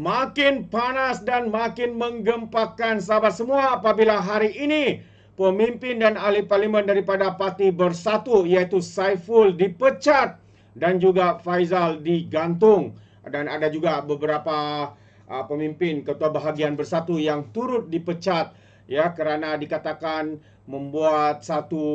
Makin panas dan makin menggempakan sahabat semua apabila hari ini pemimpin dan ahli parlimen daripada parti bersatu iaitu Saiful dipecat dan juga Faizal digantung. Dan ada juga beberapa uh, pemimpin ketua bahagian bersatu yang turut dipecat ya kerana dikatakan membuat satu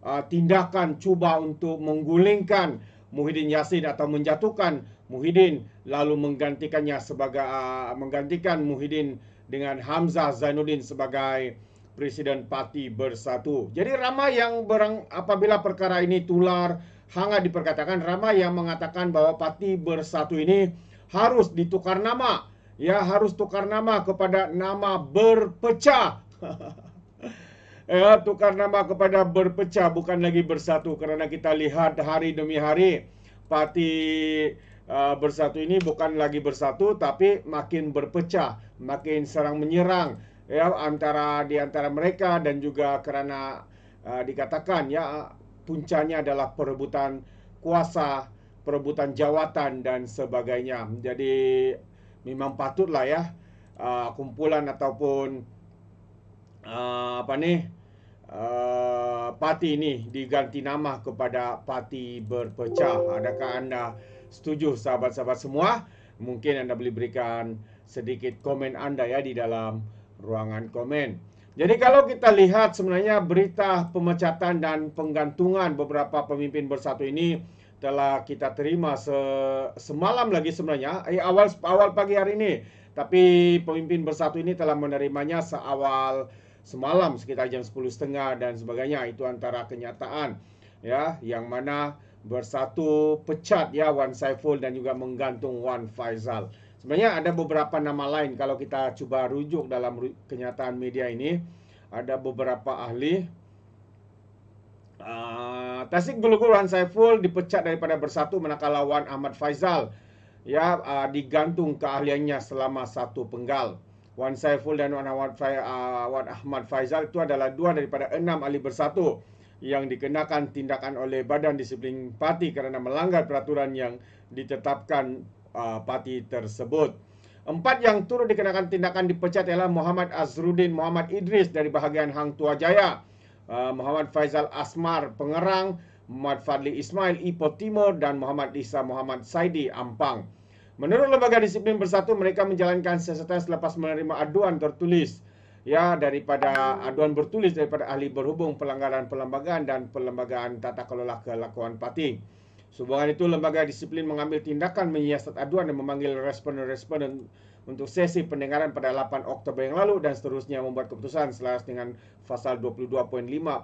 uh, tindakan cuba untuk menggulingkan Muhyiddin Yassin atau menjatuhkan Muhyiddin lalu menggantikannya sebagai uh, menggantikan Muhyiddin dengan Hamzah Zainuddin sebagai Presiden Parti Bersatu. Jadi ramai yang berang, apabila perkara ini tular hangat diperkatakan ramai yang mengatakan bahwa Parti Bersatu ini harus ditukar nama. Ya, harus tukar nama kepada nama berpecah. ya, tukar nama kepada berpecah bukan lagi bersatu kerana kita lihat hari demi hari parti uh, bersatu ini bukan lagi bersatu tapi makin berpecah, makin serang menyerang ya antara di antara mereka dan juga kerana uh, dikatakan ya puncanya adalah perebutan kuasa, perebutan jawatan dan sebagainya. Jadi memang patutlah ya uh, kumpulan ataupun uh, apa ni uh, parti ini diganti nama kepada parti berpecah. Adakah anda setuju sahabat-sahabat semua? Mungkin anda boleh berikan sedikit komen anda ya di dalam ruangan komen. Jadi kalau kita lihat sebenarnya berita pemecatan dan penggantungan beberapa pemimpin bersatu ini telah kita terima se semalam lagi sebenarnya eh, awal awal pagi hari ini tapi pemimpin bersatu ini telah menerimanya seawal semalam sekitar jam 10.30 dan sebagainya itu antara kenyataan ya yang mana bersatu pecat ya Wan Saiful dan juga menggantung Wan Faizal. Sebenarnya ada beberapa nama lain kalau kita cuba rujuk dalam kenyataan media ini. Ada beberapa ahli. Uh, Tasik Gulugul Wan Saiful dipecat daripada bersatu manakala Wan Ahmad Faizal ya uh, digantung keahliannya selama satu penggal. Wan Saiful dan Wan Ahmad, Wan Ahmad Faizal itu adalah dua daripada enam ahli bersatu yang dikenakan tindakan oleh Badan Disiplin Parti kerana melanggar peraturan yang ditetapkan uh, parti tersebut. Empat yang turut dikenakan tindakan dipecat ialah Muhammad Azrudin Muhammad Idris dari bahagian Hang Tua Jaya, uh, Muhammad Faizal Asmar Pengerang, Muhammad Fadli Ismail Ipoh Timur dan Muhammad Isa Muhammad Saidi Ampang. Menurut Lembaga Disiplin Bersatu, mereka menjalankan siasatan selepas menerima aduan tertulis ya daripada aduan bertulis daripada ahli berhubung pelanggaran perlembagaan dan perlembagaan tata kelola kelakuan parti. Sehubungan itu, lembaga disiplin mengambil tindakan menyiasat aduan dan memanggil responden-responden untuk sesi pendengaran pada 8 Oktober yang lalu dan seterusnya membuat keputusan selaras dengan pasal 22.5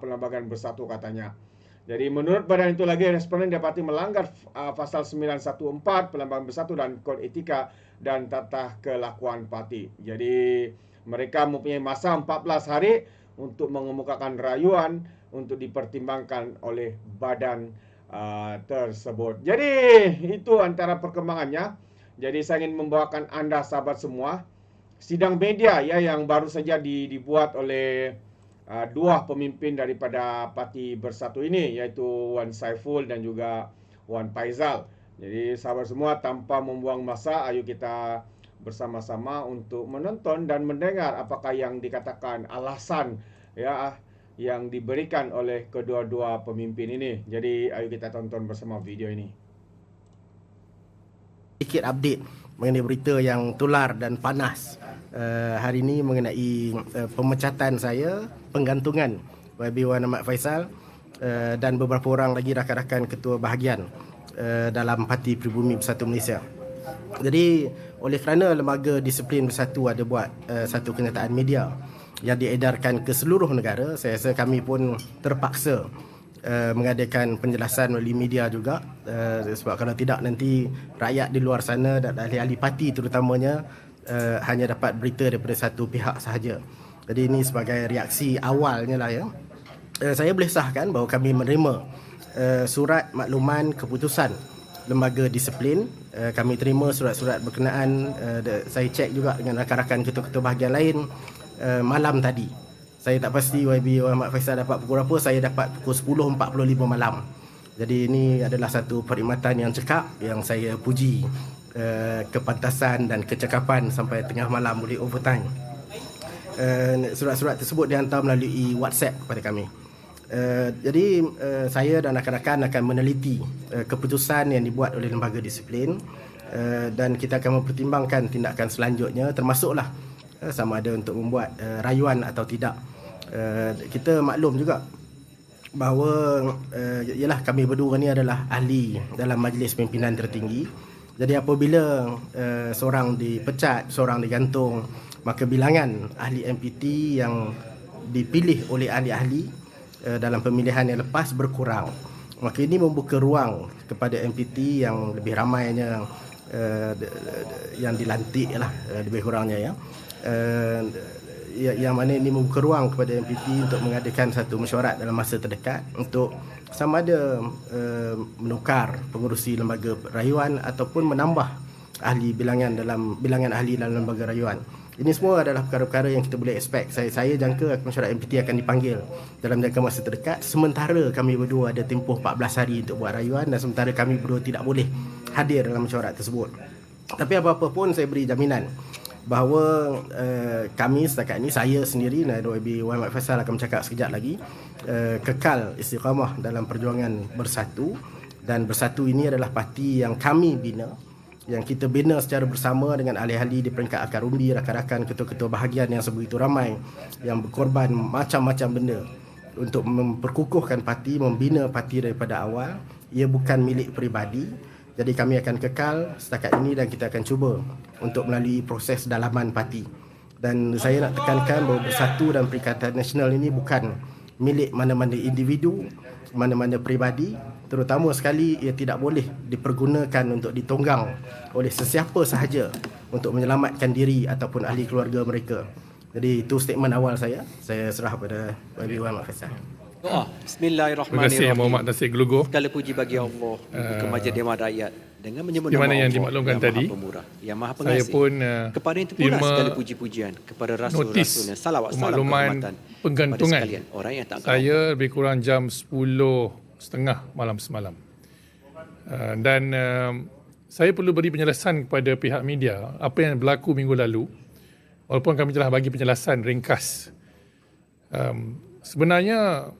perlembagaan bersatu katanya. Jadi menurut badan itu lagi responden dapati melanggar uh, pasal 914 perlembagaan bersatu dan kod etika dan tata kelakuan parti. Jadi mereka mempunyai masa 14 hari untuk mengemukakan rayuan untuk dipertimbangkan oleh badan uh, tersebut. Jadi itu antara perkembangannya. Jadi saya ingin membawakan anda sahabat semua sidang media ya yang baru saja di, dibuat oleh uh, dua pemimpin daripada parti bersatu ini yaitu Wan Saiful dan juga Wan Faizal. Jadi sahabat semua tanpa membuang masa ayo kita bersama-sama untuk menonton dan mendengar apakah yang dikatakan alasan ya yang diberikan oleh kedua-dua pemimpin ini. Jadi ayo kita tonton bersama video ini. Sedikit update mengenai berita yang tular dan panas uh, hari ini mengenai uh, pemecatan saya, penggantungan YB Wan Ahmad Faisal uh, dan beberapa orang lagi rakan-rakan ketua bahagian uh, dalam Parti Pribumi Bersatu Malaysia. Jadi oleh kerana lembaga disiplin bersatu ada buat uh, satu kenyataan media yang diedarkan ke seluruh negara, saya rasa kami pun terpaksa uh, mengadakan penjelasan melalui media juga uh, sebab kalau tidak nanti rakyat di luar sana dan ahli-ahli parti terutamanya uh, hanya dapat berita daripada satu pihak sahaja. Jadi ini sebagai reaksi awalnya lah ya. Uh, saya boleh sahkan bahawa kami menerima uh, surat makluman keputusan lembaga disiplin uh, kami terima surat-surat berkenaan uh, saya cek juga dengan rakan-rakan ketua-ketua bahagian lain uh, malam tadi saya tak pasti YB Ahmad Faisal dapat pukul berapa saya dapat pukul 10.45 malam Jadi ini adalah satu perkhidmatan yang cekap yang saya puji uh, kepantasan dan kecekapan sampai tengah malam boleh overtime. Uh, surat-surat tersebut dihantar melalui WhatsApp kepada kami. Uh, jadi uh, saya dan rakan-rakan akan meneliti uh, keputusan yang dibuat oleh lembaga disiplin uh, dan kita akan mempertimbangkan tindakan selanjutnya termasuklah uh, sama ada untuk membuat uh, rayuan atau tidak. Uh, kita maklum juga bahawa uh, ialah kami berdua ni adalah ahli dalam majlis pimpinan tertinggi. Jadi apabila uh, seorang dipecat, seorang digantung, maka bilangan ahli MPT yang dipilih oleh ahli-ahli uh, dalam pemilihan yang lepas berkurang. Maka ini membuka ruang kepada MPT yang lebih ramainya uh, yang dilantik lah uh, lebih kurangnya ya. Uh, Ya, yang mana ini membuka ruang kepada MPT untuk mengadakan satu mesyuarat dalam masa terdekat untuk sama ada uh, menukar pengurusi lembaga rayuan ataupun menambah ahli bilangan dalam bilangan ahli dalam lembaga rayuan. Ini semua adalah perkara-perkara yang kita boleh expect. Saya saya jangka mesyuarat MPT akan dipanggil dalam jangka masa terdekat sementara kami berdua ada tempoh 14 hari untuk buat rayuan dan sementara kami berdua tidak boleh hadir dalam mesyuarat tersebut. Tapi apa-apa pun saya beri jaminan bahawa uh, kami setakat ini saya sendiri dan OIB Muhammad Faisal akan bercakap sekejap lagi uh, kekal istiqamah dalam perjuangan bersatu dan bersatu ini adalah parti yang kami bina yang kita bina secara bersama dengan ahli-ahli di peringkat akar umbi rakan-rakan ketua-ketua bahagian yang sebegitu ramai yang berkorban macam-macam benda. Untuk memperkukuhkan parti membina parti daripada awal ia bukan milik peribadi. Jadi kami akan kekal setakat ini dan kita akan cuba untuk melalui proses dalaman parti. Dan saya nak tekankan bahawa bersatu dan Perikatan Nasional ini bukan milik mana-mana individu, mana-mana peribadi. Terutama sekali ia tidak boleh dipergunakan untuk ditonggang oleh sesiapa sahaja untuk menyelamatkan diri ataupun ahli keluarga mereka. Jadi itu statement awal saya. Saya serah kepada Bagi Wan Faisal. Doa. Bismillahirrahmanirrahim. Terima kasih Muhammad Nasir Gelugo. Segala puji bagi Allah uh, ke Majlis Dewan Rakyat dengan menyebut nama yang Allah dimaklumkan yang tadi, Maha Pemurah, yang Maha saya Pengasih. pun, uh, kepada itu pula segala puji-pujian kepada Rasul notis Rasulnya. Salawat salam kehormatan penggantungan sekalian orang yang tak saya lebih kurang jam 10.30 malam semalam. Uh, dan uh, saya perlu beri penjelasan kepada pihak media apa yang berlaku minggu lalu walaupun kami telah bagi penjelasan ringkas. Um, sebenarnya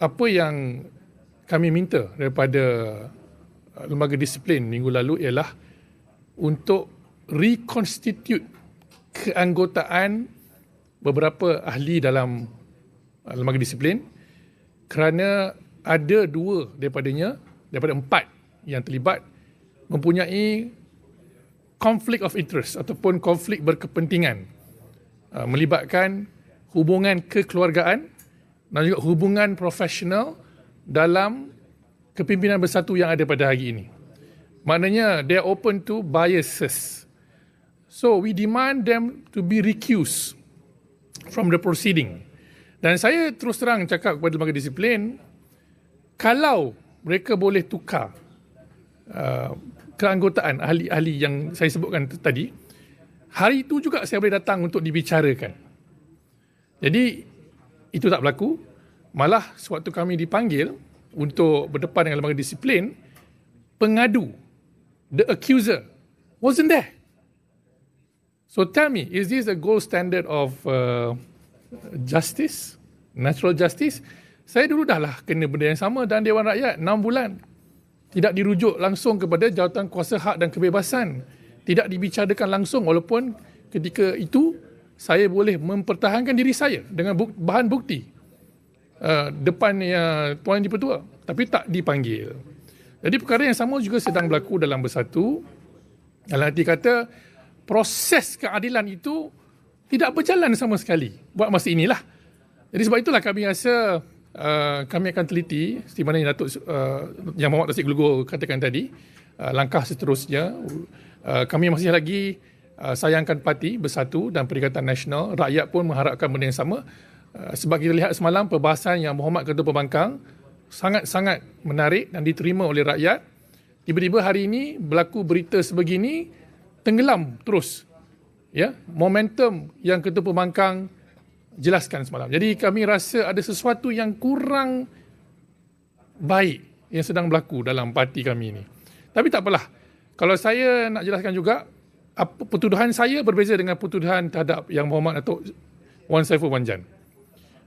apa yang kami minta daripada uh, lembaga disiplin minggu lalu ialah untuk reconstitute keanggotaan beberapa ahli dalam uh, lembaga disiplin kerana ada dua daripadanya daripada empat yang terlibat mempunyai conflict of interest ataupun konflik berkepentingan uh, melibatkan hubungan kekeluargaan dan juga hubungan profesional dalam kepimpinan bersatu yang ada pada hari ini. Maknanya they are open to biases. So we demand them to be recused from the proceeding. Dan saya terus terang cakap kepada lembaga disiplin, kalau mereka boleh tukar uh, keanggotaan ahli-ahli yang saya sebutkan tadi, hari itu juga saya boleh datang untuk dibicarakan. Jadi itu tak berlaku. Malah sewaktu kami dipanggil untuk berdepan dengan lembaga disiplin, pengadu, the accuser, wasn't there. So tell me, is this a gold standard of uh, justice, natural justice? Saya dulu dah lah kena benda yang sama dan Dewan Rakyat 6 bulan. Tidak dirujuk langsung kepada jawatan kuasa hak dan kebebasan. Tidak dibicarakan langsung walaupun ketika itu saya boleh mempertahankan diri saya dengan bahan bukti uh, depan uh, Tuan Dipertua tapi tak dipanggil. Jadi perkara yang sama juga sedang berlaku dalam bersatu. Dalam arti kata proses keadilan itu tidak berjalan sama sekali buat masa inilah. Jadi sebab itulah kami rasa uh, kami akan teliti seperti mana yang Datuk uh, yang Muhammad Tasik Gelugo katakan tadi uh, langkah seterusnya uh, kami masih lagi uh, sayangkan parti bersatu dan Perikatan Nasional. Rakyat pun mengharapkan benda yang sama. Uh, sebab kita lihat semalam perbahasan yang Muhammad Ketua Pembangkang sangat-sangat menarik dan diterima oleh rakyat. Tiba-tiba hari ini berlaku berita sebegini tenggelam terus. Ya, momentum yang Ketua Pembangkang jelaskan semalam. Jadi kami rasa ada sesuatu yang kurang baik yang sedang berlaku dalam parti kami ini. Tapi tak apalah. Kalau saya nak jelaskan juga, apa, pertuduhan saya berbeza dengan pertuduhan terhadap Yang Berhormat Datuk Wan Saiful Wanjan.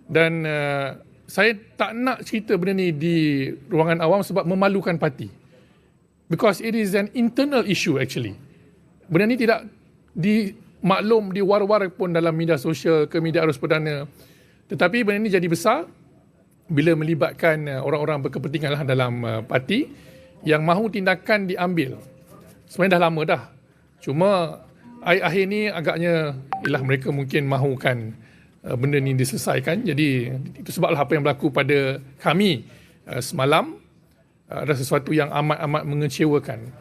Dan uh, saya tak nak cerita benda ni di ruangan awam sebab memalukan parti. Because it is an internal issue actually. Benda ni tidak dimaklum, diwar-war pun dalam media sosial ke media arus perdana. Tetapi benda ni jadi besar bila melibatkan uh, orang-orang berkepentingan lah dalam uh, parti yang mahu tindakan diambil. Sebenarnya dah lama dah. Cuma akhir-akhir ni agaknya ialah mereka mungkin mahukan uh, benda ni diselesaikan. Jadi itu sebablah apa yang berlaku pada kami semalam ada sesuatu yang amat-amat mengecewakan.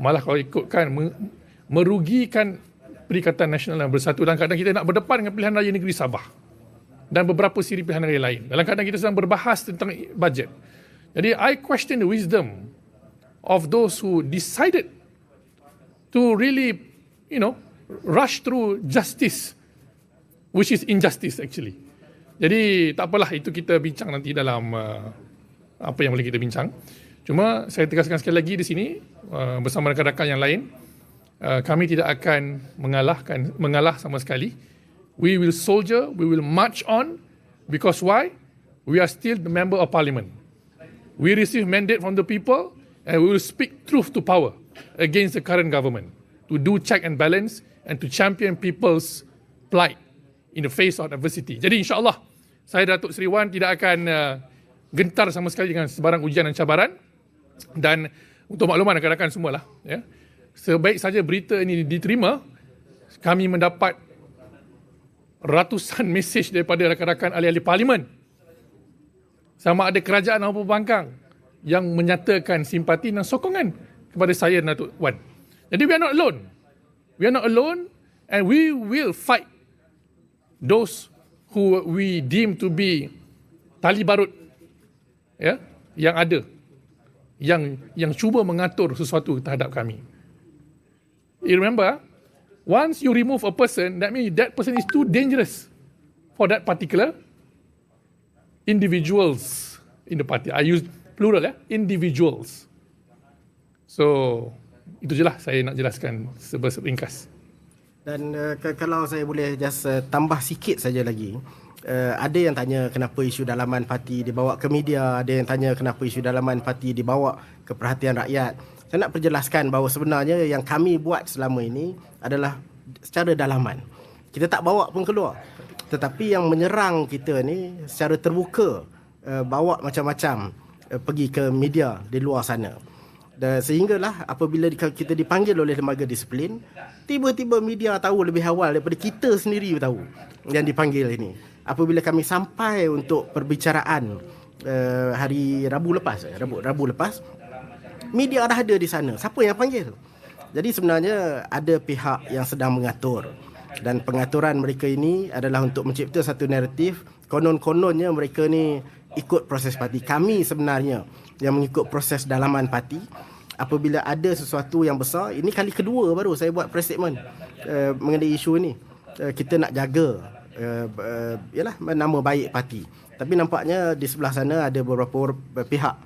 Malah kalau ikutkan merugikan Perikatan Nasional yang Bersatu dan kadang kita nak berdepan dengan pilihan raya negeri Sabah dan beberapa siri pilihan raya lain. Dalam keadaan kita sedang berbahas tentang bajet. Jadi I question the wisdom of those who decided to really, you know, rush through justice, which is injustice actually. Jadi tak apalah itu kita bincang nanti dalam uh, apa yang boleh kita bincang. Cuma saya tegaskan sekali lagi di sini uh, bersama rakan-rakan yang lain, uh, kami tidak akan mengalahkan mengalah sama sekali we will soldier, we will march on because why? We are still the member of parliament. We receive mandate from the people and we will speak truth to power against the current government to do check and balance and to champion people's plight in the face of adversity. Jadi insyaAllah saya Datuk Seri Wan tidak akan uh, gentar sama sekali dengan sebarang ujian dan cabaran dan untuk makluman rakan-rakan semualah ya. Sebaik saja berita ini diterima kami mendapat ratusan mesej daripada rakan-rakan ahli-ahli parlimen sama ada kerajaan maupun pembangkang yang menyatakan simpati dan sokongan kepada saya Datuk Wan. Jadi we are not alone. We are not alone and we will fight those who we deem to be tali barut ya yang ada yang yang cuba mengatur sesuatu terhadap kami. You remember Once you remove a person, that means that person is too dangerous for that particular individuals in the party. I use plural ya, individuals. So itu je lah saya nak jelaskan seberingkas. Dan uh, kalau saya boleh just uh, tambah sikit saja lagi. Uh, ada yang tanya kenapa isu dalaman parti dibawa ke media, ada yang tanya kenapa isu dalaman parti dibawa ke perhatian rakyat saya nak perjelaskan bahawa sebenarnya yang kami buat selama ini adalah secara dalaman. Kita tak bawa pun keluar. Tetapi yang menyerang kita ni secara terbuka uh, bawa macam-macam uh, pergi ke media di luar sana. Dan sehinggalah apabila kita dipanggil oleh lembaga disiplin, tiba-tiba media tahu lebih awal daripada kita sendiri tahu yang dipanggil ini. Apabila kami sampai untuk perbicaraan uh, hari Rabu lepas, Rabu Rabu lepas, media dah ada di sana. Siapa yang panggil? Jadi sebenarnya ada pihak yang sedang mengatur dan pengaturan mereka ini adalah untuk mencipta satu naratif konon-kononnya mereka ni ikut proses parti. Kami sebenarnya yang mengikut proses dalaman parti apabila ada sesuatu yang besar ini kali kedua baru saya buat press statement uh, mengenai isu ini. Uh, kita nak jaga uh, uh, yalah nama baik parti. Tapi nampaknya di sebelah sana ada beberapa pihak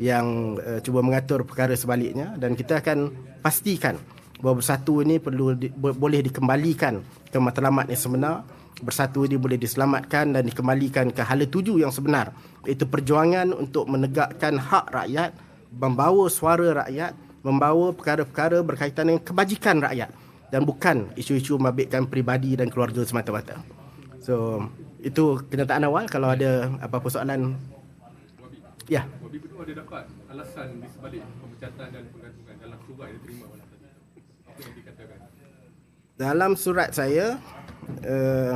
yang uh, cuba mengatur perkara sebaliknya dan kita akan pastikan bahawa bersatu ini perlu di, boleh dikembalikan ke matlamat yang sebenar bersatu ini boleh diselamatkan dan dikembalikan ke hala tuju yang sebenar. Iaitu perjuangan untuk menegakkan hak rakyat membawa suara rakyat membawa perkara-perkara berkaitan dengan kebajikan rakyat dan bukan isu-isu mabitkan peribadi dan keluarga semata-mata. So itu kenyataan awal. Kalau ada apa-apa soalan? Ya. Ada dapat alasan di sebalik pemecatan dan penggantungan dalam surat yang diterima? Malam tadi? Apa yang dikatakan? Dalam surat saya, uh,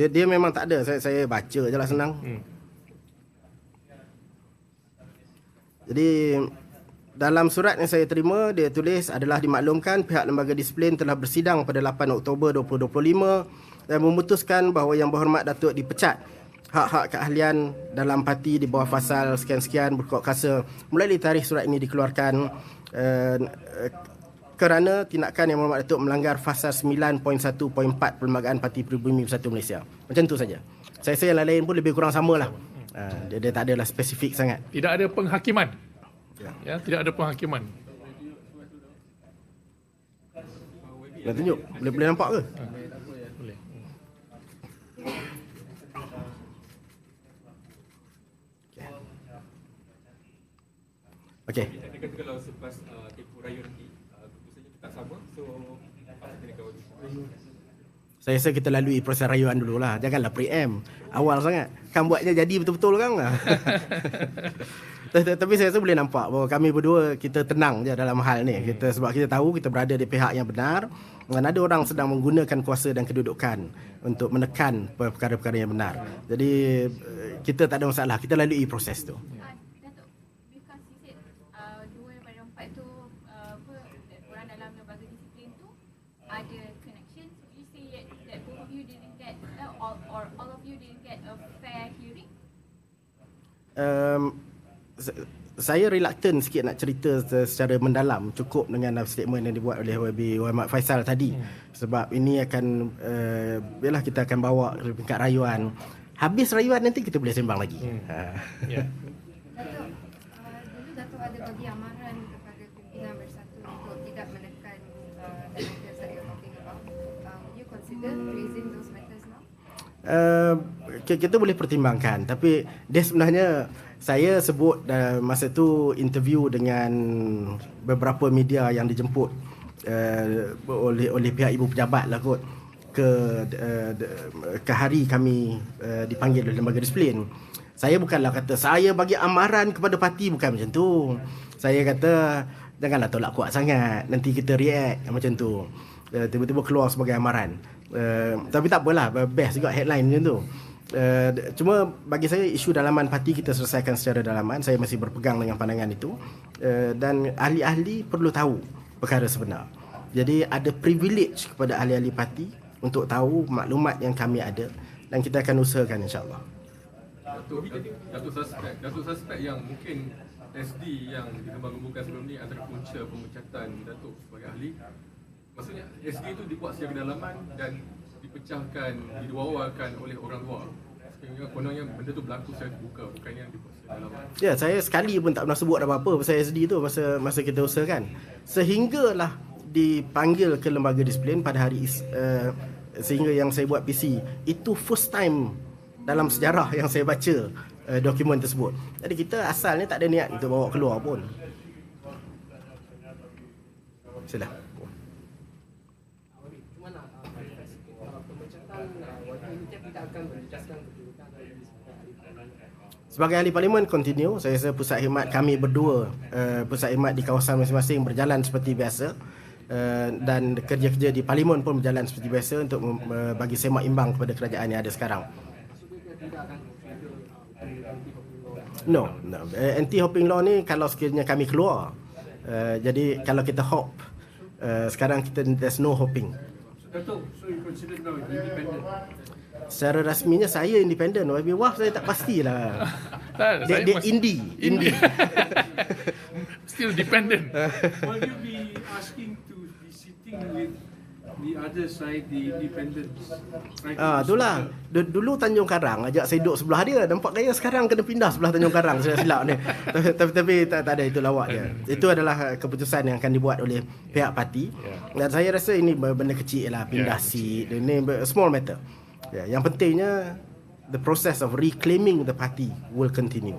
dia, dia memang tak ada. Saya, saya baca je lah senang. Hmm. Jadi, dalam surat yang saya terima, dia tulis adalah dimaklumkan pihak lembaga disiplin telah bersidang pada 8 Oktober 2025 dan memutuskan bahawa Yang Berhormat Datuk dipecat hak-hak keahlian dalam parti di bawah pasal sekian-sekian berkok kasa mulai dari tarikh surat ini dikeluarkan uh, kerana tindakan yang Muhammad Datuk melanggar fasal 9.1.4 Perlembagaan Parti Pribumi Bersatu Malaysia. Macam tu saja. Saya rasa yang lain-lain pun lebih kurang sama lah. Uh, dia, dia tak adalah spesifik sangat. Tidak ada penghakiman. Ya. Ya, tidak ada penghakiman. Nak tunjuk? Boleh boleh nampak ke? Boleh. Okey. Dia kata kalau selepas uh, tempoh raya nanti uh, keputusannya tak sama so Saya rasa kita lalui proses rayuan dulu lah. Janganlah pre-em. Awal sangat. Kan buatnya jadi betul-betul kan lah. Tapi saya rasa boleh nampak bahawa kami berdua kita tenang je dalam hal ni. Kita sebab kita tahu kita berada di pihak yang benar dan ada orang sedang menggunakan kuasa dan kedudukan untuk menekan perkara-perkara yang benar. Jadi eh, kita tak ada masalah. Kita lalui proses tu. Ah, Datuk, because you said uh, dua daripada empat tu uh, apa orang dalam lembaga disiplin tu ada connections. Would you say that, that both of you didn't get uh, or, or all of you didn't get a fair hearing? Um, sa- saya reluctant sikit nak cerita se- secara mendalam cukup dengan statement yang dibuat oleh YB Muhammad Faisal tadi sebab ini akan uh, yalah kita akan bawa ke tingkat rayuan habis rayuan nanti kita boleh sembang lagi ha. Ya. Datuk, uh, dulu Datuk ada bagi amaran kepada pimpinan bersatu untuk tidak menekan uh, the matters that you're talking about. Uh, would you consider raising those matters now? Uh, ki- kita boleh pertimbangkan tapi dia sebenarnya saya sebut uh, masa tu interview dengan beberapa media yang dijemput uh, oleh oleh pihak ibu pejabat lah kot ke uh, ke hari kami uh, dipanggil oleh lembaga disiplin. Saya bukanlah kata saya bagi amaran kepada parti bukan macam tu. Saya kata janganlah tolak kuat sangat nanti kita react macam tu. Uh, tiba-tiba keluar sebagai amaran. Uh, tapi tak apalah best juga headline macam tu. Uh, cuma bagi saya isu dalaman parti kita selesaikan secara dalaman. Saya masih berpegang dengan pandangan itu. Uh, dan ahli-ahli perlu tahu perkara sebenar. Jadi ada privilege kepada ahli-ahli parti untuk tahu maklumat yang kami ada dan kita akan usahakan insyaAllah. Datuk, suspek Datuk suspek yang mungkin SD yang dikembang-kembangkan sebelum ni antara punca pemecatan Datuk sebagai ahli. Maksudnya SD tu dibuat secara kedalaman dan dipecahkan, diwawakan oleh orang luar sehingga kononnya benda tu berlaku secara terbuka bukan yang dibuat secara dalaman Ya, saya sekali pun tak pernah sebut apa-apa pasal SD tu masa masa kita usahakan. Sehinggalah dipanggil ke lembaga disiplin pada hari uh, sehingga yang saya buat PC itu first time dalam sejarah yang saya baca uh, dokumen tersebut. Jadi kita asalnya tak ada niat untuk bawa keluar pun. Sila. Sebagai ahli parlimen continue, saya rasa pusat khidmat kami berdua, uh, pusat khidmat di kawasan masing-masing berjalan seperti biasa uh, dan kerja-kerja di parlimen pun berjalan seperti biasa untuk uh, bagi semak imbang kepada kerajaan yang ada sekarang. No, no. Anti-hopping law ni kalau sekiranya kami keluar, uh, jadi kalau kita hop, uh, sekarang kita there's no hopping. So you consider now independent? Secara rasminya saya independen. YB Waf saya tak pastilah. Tak, Dia, saya dia indie. Indie. Still dependent. Will you be asking to be sitting with the other side, the independents? Right Ah, itulah. Du- Dulu Tanjung Karang ajak saya duduk sebelah dia. Nampak gaya sekarang kena pindah sebelah Tanjung Karang. Saya silap ni. Tapi, tapi, tapi tak, tak ada itu lawak dia. Itu adalah keputusan yang akan dibuat oleh pihak parti. Dan saya rasa ini benda kecil lah. Pindah seat. Ini small matter. Ya, yang pentingnya the process of reclaiming the party will continue.